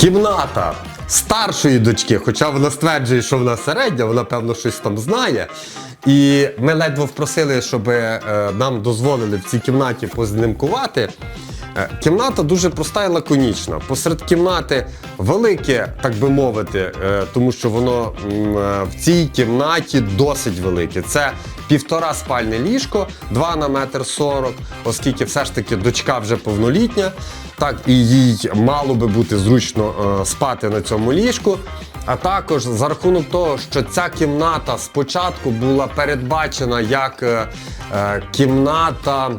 Кімната старшої дочки, хоча вона стверджує, що вона середня, вона певно щось там знає. І ми ледве впросили, щоб е, нам дозволили в цій кімнаті познімкувати. Е, Кімната дуже проста і лаконічна. Посеред кімнати велике, так би мовити, е, тому що воно е, в цій кімнаті досить велике. Це півтора спальне ліжко, 2 на метр 40, оскільки все ж таки дочка вже повнолітня, так і їй мало би бути зручно спати на цьому ліжку. А також за рахунок того, що ця кімната спочатку була передбачена як кімната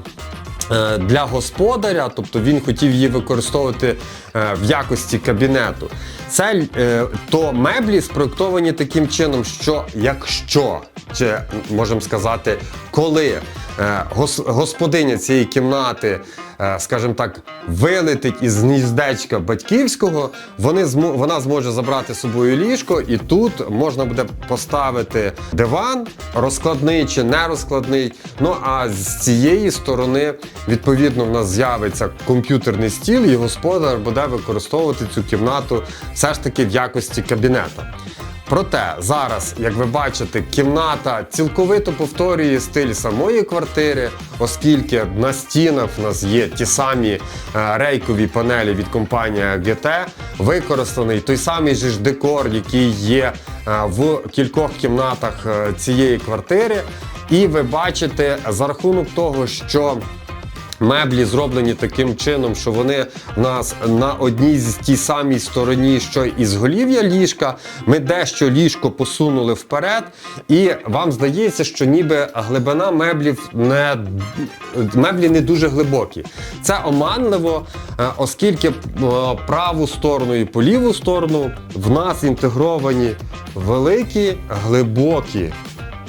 для господаря, тобто він хотів її використовувати е, в якості кабінету. Це е, то меблі спроектовані таким чином, що якщо, чи можемо сказати, коли е, господиня цієї кімнати, е, скажімо так, вилетить із гніздечка батьківського, вони вона зможе забрати з собою ліжко, і тут можна буде поставити диван, розкладний чи не розкладний. Ну а з цієї сторони, відповідно, в нас з'явиться комп'ютерний стіл, і господар буде використовувати цю кімнату все ж таки в якості кабінета. Проте зараз, як ви бачите, кімната цілковито повторює стиль самої квартири, оскільки на стінах в нас є ті самі е, рейкові панелі від компанії GT, використаний той самий же ж декор, який є е, в кількох кімнатах е, цієї квартири. І ви бачите, за рахунок того, що Меблі зроблені таким чином, що вони в нас на одній з тій самій стороні, що й ізголів'я ліжка. Ми дещо ліжко посунули вперед, і вам здається, що ніби глибина меблів не меблі не дуже глибокі. Це оманливо, е, оскільки е, праву сторону і по ліву сторону в нас інтегровані великі глибокі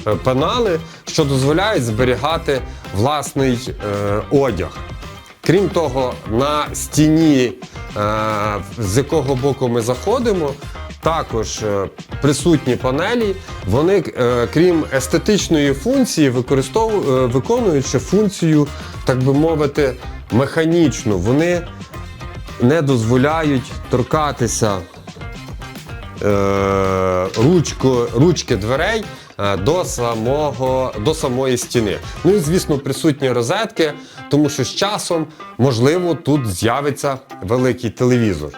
е, пенали, що дозволяють зберігати власний е, одяг. Крім того, на стіні, е, з якого боку ми заходимо, також е, присутні панелі. Вони, е, крім естетичної функції, використовують, е, виконують ще функцію, так би мовити, механічну. Вони не дозволяють торкатися ручку, ручки дверей е, до, самого, до самої стіни. Ну і звісно, присутні розетки, тому що з часом, можливо, тут з'явиться великий телевізор.